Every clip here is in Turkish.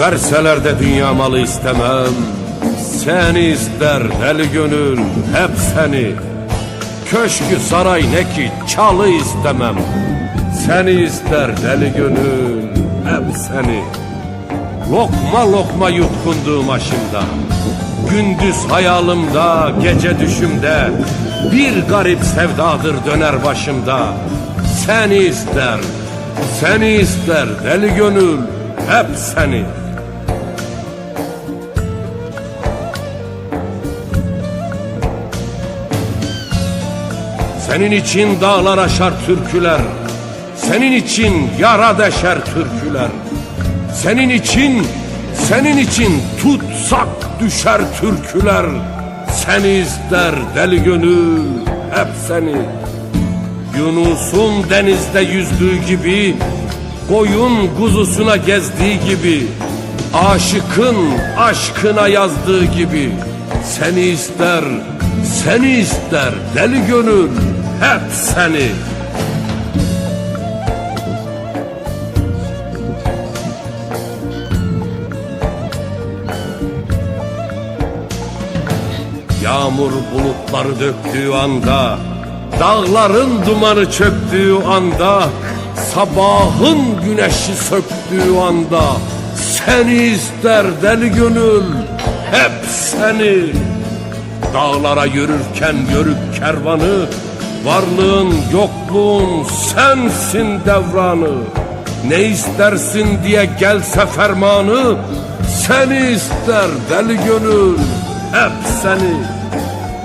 Verseler de dünya malı istemem. Seni ister deli gönül hep seni. Köşkü saray ne ki çalı istemem. Seni ister deli gönül hep seni. Lokma lokma yutkunduğum aşımda. Gündüz hayalimda, gece düşümde. Bir garip sevdadır döner başımda. Seni ister, seni ister deli gönül hep seni Senin için dağlar aşar türküler. Senin için yara deşer türküler. Senin için, senin için tutsak düşer türküler. Seni ister deli gönül hep seni. Yunus'un denizde yüzdüğü gibi Koyun kuzusuna gezdiği gibi Aşıkın aşkına yazdığı gibi Seni ister, seni ister deli gönül hep seni. Yağmur bulutları döktüğü anda Dağların dumanı çöktüğü anda Sabahın güneşi söktüğü anda Seni ister deli gönül Hep seni. Dağlara yürürken yörük kervanı Varlığın yokluğun sensin devranı. Ne istersin diye gelse fermanı Seni ister deli gönül hep seni.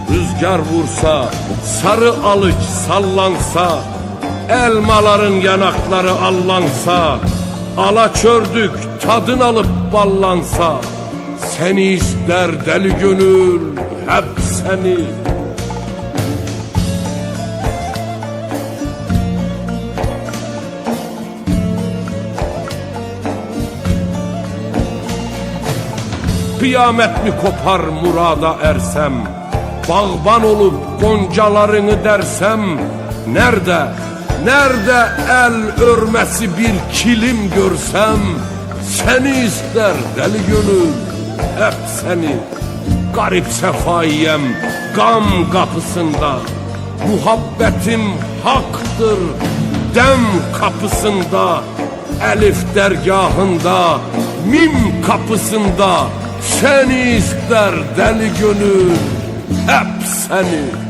Rüzgar vursa, sarı alıç sallansa Elmaların yanakları allansa Alaçördük tadın alıp ballansa Seni ister deli gönül hep seni Kıyamet mi kopar murada ersem? Bağban olup goncalarını dersem Nerede, nerede el örmesi bir kilim görsem? Seni ister deli gönül hep seni. Garip sefaiyem gam kapısında. Muhabbetim haktır dem kapısında. Elif dergahında mim kapısında Seni ister deli gönül hep seni